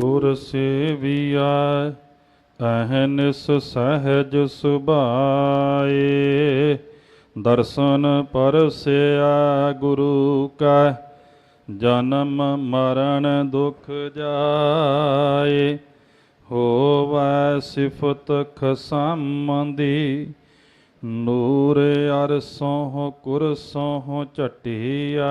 ਗੁਰ ਸੇਵੀਆ ਅਹਨਿਸ ਸਹਿਜ ਸੁਭਾਏ। ਦਰਸ਼ਨ ਪਰਸਿਆ ਗੁਰੂ ਕਾ, ਜਨਮ ਮਰਨ ਦੁਖ ਜਾਏ। ਹੋਵੈ ਸਿਫਤ ਖਸਮੰਦੀ ਨੂਰ ਅਰਸੋਂ ਕੁਰਸੋਂ ਝਟਿਆ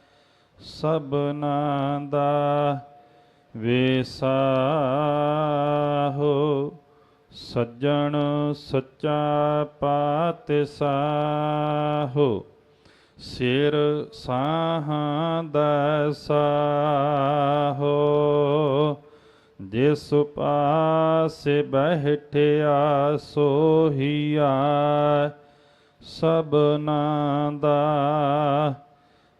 ਸਭਨਾ ਦਾ ਵੇਸਾਹੋ ਸੱਜਣ ਸੱਚਾ ਪਾਤਸ਼ਾਹੋ ਸਿਰ ਸਾਹਾਂ ਦਾ ਸਾਹੋ ਜਿਸ ਪਾਸੇ ਬੈਠਿਆ ਸੋਹੀਆ, ਸਭਨਾ ਦਾ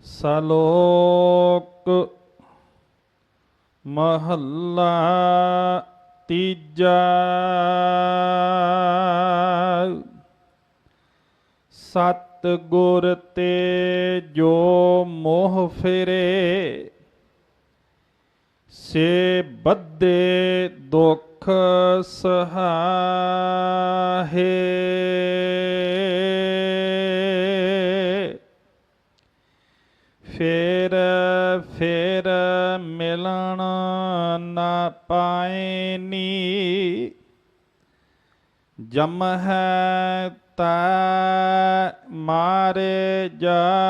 ਸਲੋਕ ਮਹੱਲਾ ਤੀਜਾ। ਸਤ ਗੁਰ ਤੇ ਜੋ ਮੋਹ ਫਿਰੇ ਸੇ ਬੱਦੇ ਦੁਖ ਸਹਾਹੇ ਫੇਰ ਫੇਰ ਮਿਲਣ ਨਾ ਪਾਏ ਪਾਇਨੀ ਜਮ ਹੈ ਤਾ ਮਾਰੇ ਜਾਹੇ।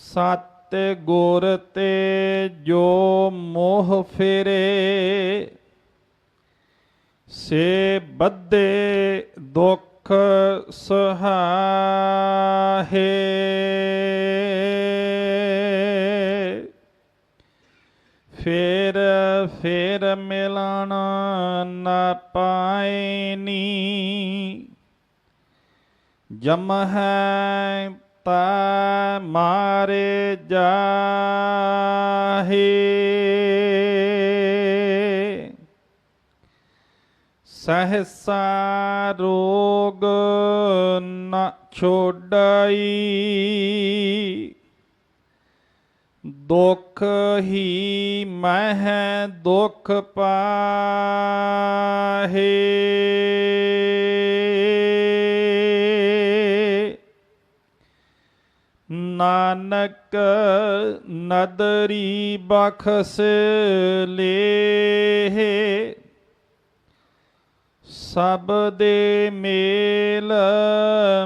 ਸਤ ਗੁਰ ਤੇ ਜੋ ਮੋਹ ਫਿਰੇ ਸੇ ਬੱਦੇ ਦੁਖ ਸਹਾਹੇ। ਫੇਰ ਫੇਰ ਮਿਲਣ ਨਾ ਪਾਇਨੀ ਜਮ ਹੈ ਤਾ ਮਾਰੇ ਜਾਹੇ। ਸਹਸਾ ਰੋਗ ਨ ਛੋੜਾਈ ਦੁਖ ਹੀ ਮਹਿ ਦੁਖ ਪਾਹੇ ਨਾਨਕ ਨਦਰੀ ਬਖਸ ਲੇ ਸਭ ਦੇ ਮੇਲ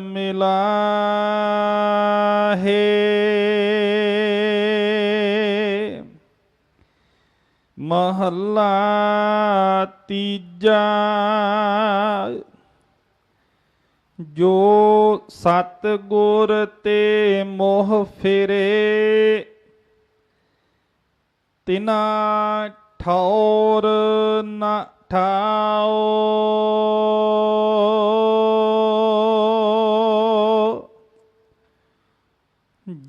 ਮਿਲਾਹੇ। ਮਹੱਲਾ ਤੀਜਾ, ਜੋ ਸਤ ਗੁਰ ਤੇ ਮੋਹ ਫਿਰੇ, ਤਿਨਾ ਠੌਰ ਨਾ ਠਾਓ।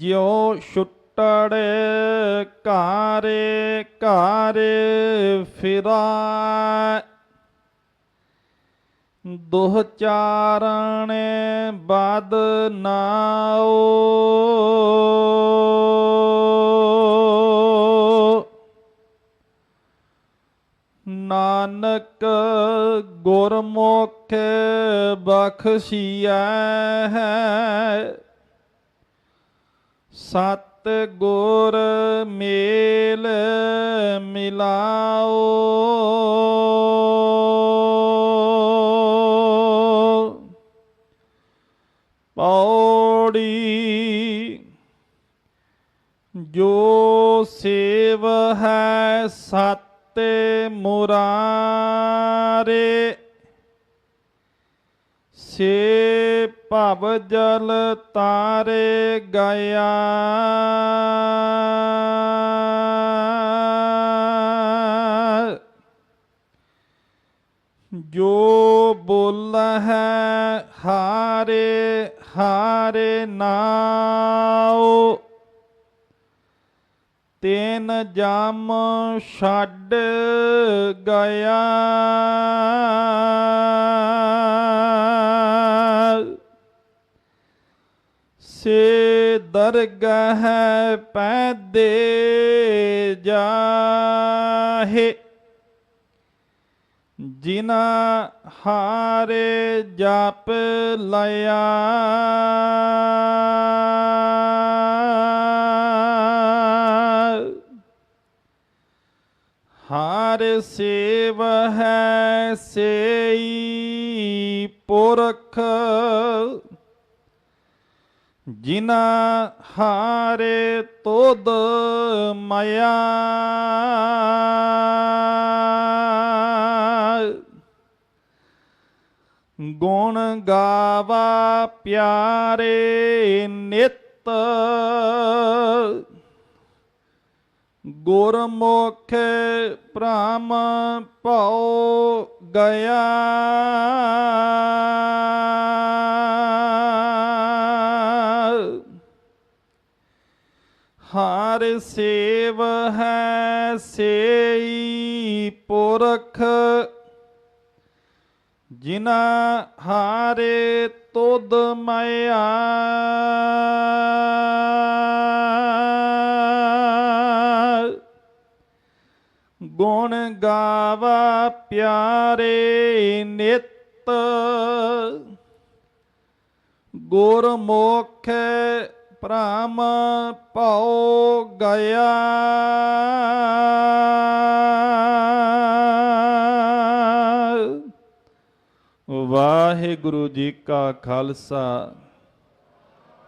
ਜਿਉ ਛੁੱਟੜ ਘਾਰੇ ਘਾਰੇ ਫਿਰਾ ਦੁਹ ਚਾਰਣ ਬਦ ਨਾਓ ਨਾਨਕ ਗੁਰਮੁਖ ਬਖਸ਼ੀਐ। ਹੈ ਸਤ ਗੁਰ ਮੇਲ ਮਿਲਾਓ। ਪੌੜੀ ਜੋ ਸੇਵ ਹੈ ਸਤੇ ਮੁਰਾਰੇ ਸੇ ਭਵ ਜਲ ਤਾਰੇ ਗਿਆ। ਜੋ ਬੋਲ ਹੈ ਹਾਰੇ ਹਾਰੇ ਨਾਉ। ਤੈਨ ਜਮ ਛੱਡ ਗਿਆ। ਸੇ ਦਰਗਹ ਪੈਦੇ ਜਾਹੇ। ਜਿਨਾ ਹਾਰੇ ਜਪ ਲਿਆ ਹਰ ਸੇਵ ਹੈ ਸੇਈ ਪੁਰਖ। ਜਿਨਾ ਹਾਰੇ ਤੋਦ ਮਾਇਆ। ਗੁਣ ਗਾਵਾ ਪਿਆਰੇ ਨਿਤ। ਗੁਰਮੁਖ ਭ੍ਰਮ ਭਉ ਗਿਆ। ਸੇਵ ਹੈ ਸੇਈ ਪੁਰਖ। ਜਿਨਾ ਹਾਰੇ ਤੁਧ ਮਾਇਆ। ਗੁਣ ਗਾਵਾ ਪਿਆਰੇ ਨਿਤ। ਗੁਰਮੁਖ ਭ੍ਰਮ ਭਉ ਗਿਆ। ਵਾਹਿਗੁਰੂ ਜੀ ਕਾ ਖਾਲਸਾ,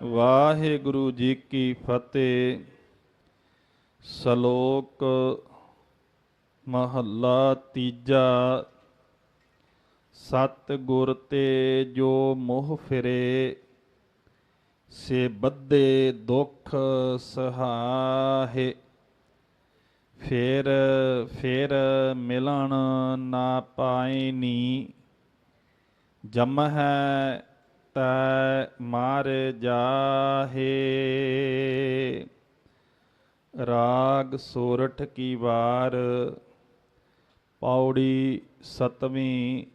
ਵਾਹਿਗੁਰੂ ਜੀ ਕੀ ਫਤਿਹ। ਸ਼ਲੋਕ ਮਹੱਲਾ ਤੀਜਾ ਸਤ ਗੁਰ ਤੇ ਜੋ ਮੋਹ ਫਿਰੇ ਸੇ ਬੱਧੇ ਦੁਖ ਸਹਾਹੇ, ਫੇਰ ਫੇਰ ਮਿਲਣ ਨਾ ਪਾਇਨੀ ਜਮ ਹੈ ਤੈ ਮਾਰ ਜਾਹੇ। ਰਾਗ ਸੋਰਠ ਕੀ ਵਾਰ, ਪੌੜੀ ਸਤਵੀਂ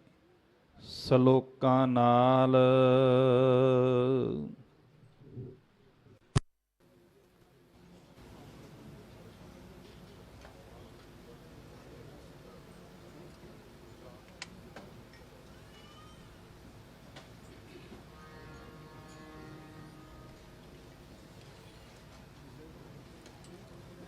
ਸ਼ਲੋਕਾਂ ਨਾਲ।